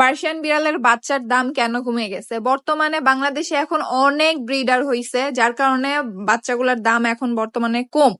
Persian বিড়ালের বাচ্চার দাম কেন কমে গেছে? বর্তমানে বাংলাদেশে এখন অনেক ব্রিডার হইছে, যার কারণে বাচ্চাগুলোর দাম এখন বর্তমানে কম।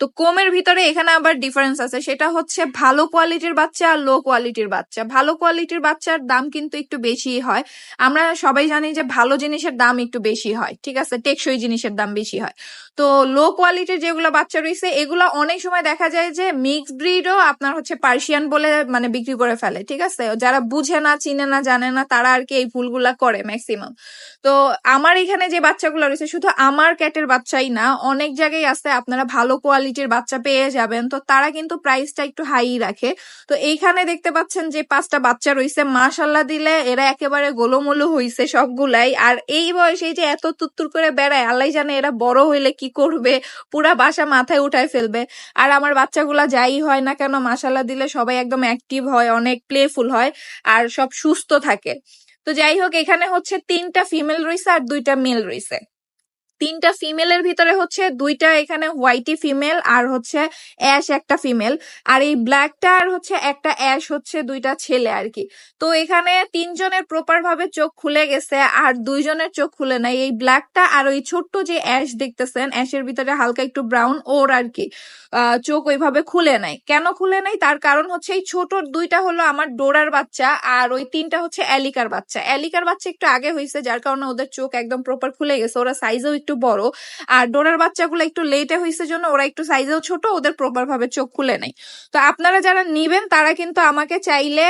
তো কমের ভিতরে এখানে আবার ডিফারেন্স আছে, সেটা হচ্ছে ভালো কোয়ালিটির বাচ্চা আর লো কোয়ালিটির বাচ্চা। ভালো কোয়ালিটির বাচ্চার দাম কিন্তু একটু বেশি হয়। আমরা সবাই জানি যে ভালো জিনিসের দাম একটু বেশি হয়, ঠিক আছে? টেকসই জিনিসের দাম বেশি হয়। তো লো কোয়ালিটির যেগুলো বাচ্চা রয়েছে এগুলো অনেক সময় দেখা যায় যে মিক্স ব্রিডও আপনার হচ্ছে পার্সিয়ান বলে মানে বিক্রি করে ফেলে, ঠিক আছে? যারা বুঝে না চিনে না, জানে না, তারা আর কি এই ভুলগুলা করে ম্যাক্সিমাম তো আমার এখানে যে বাচ্চাগুলো রয়েছে, শুধু আমার ক্যাটের বাচ্চাই না, অনেক জায়গায় আছে, আপনারা ভালো কোয়ালিটির বাচ্চা পেয়ে যাবেন। তো তারা কিন্তু প্রাইসটা একটু হাই রাখে। তো এইখানে দেখতে পাচ্ছেন যে পাঁচটা বাচ্চা রয়েছে মাশাল্লাহ দিলে এরা একেবারে গোলমোলো হইছে সবগুলাই। আর এই বয়সে যে এত তুত্তুর করে বেড়ায়, আল্লাহ জানে এরা বড় হইলে কি করবে, পুরা বাসা মাথায় উঠায় ফেলবে। আর আমার বাচ্চাগুলা যাই হয় না কেন মাশাল্লাহ দিলে সবাই একদম অ্যাক্টিভ হয়, অনেক প্লেফুল হয়। আর সব সুস্থ থাকে। তো যাই হোক এখানে হচ্ছে তিনটা ফিমেল রয়েছে আর দুইটা মেল রয়েছে। তিনটা ফিমেলের ভিতরে হচ্ছে দুইটা এখানে হোয়াইটি ফিমেল আর হচ্ছে অ্যাশ একটা ফিমেল আর এই ব্ল্যাকটা আর হচ্ছে একটা অ্যাশ হচ্ছে দুইটা ছেলে আর কি। তো এখানে তিনজনের প্রপার ভাবে চোখ খুলে গেছে আর দুইজনের চোখ খুলে নাই। এই ব্ল্যাকটা আর ওই ছোট্ট যে অ্যাশ দেখতেছেন অ্যাশের ভিতরে হালকা একটু ব্রাউন ওর আর কি চোখ ওইভাবে খুলে নাই। কেন খুলে নাই? তার কারণ হচ্ছে এই ছোট দুইটা হলো আমার ডোরার বাচ্চা আর ওই তিনটা হচ্ছে অ্যালিকার বাচ্চা। অ্যালিকার বাচ্চা একটু আগে হয়েছে যার কারণে ওদের চোখ একদম প্রপার খুলে গেছে, ওরা সাইজেও একটু বড়। আর ডোরার বাচ্চাগুলো একটু লেটে হয়েছে জন্য ওরা একটু সাইজেও ছোট, ওদের প্রপার ভাবে চোখ খুলে নাই। তো আপনারা যারা নিবেন, তারা কিন্তু আমাকে চাইলে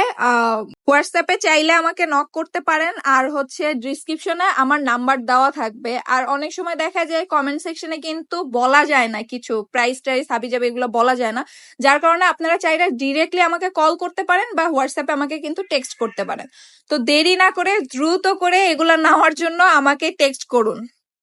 হোয়াটসঅ্যাপে চাইলে আমাকে নক করতে পারেন। আর হচ্ছে ডিসক্রিপশনে আমার নাম্বার দেওয়া থাকবে। আর অনেক সময় দেখা যায় কমেন্ট সেকশনে কিন্তু বলা যায় না কিছু। প্রাইস টাইস হাবি যাবে এগুলো বলা যায় না। যার কারণে আপনারা চাইলে ডিরেক্টলি আমাকে কল করতে পারেন বা হোয়াটসঅ্যাপে আমাকে কিন্তু টেক্সট করতে পারেন। তো দেরি না করে দ্রুত করে এগুলো নেওয়ার জন্য আমাকে টেক্সট করুন।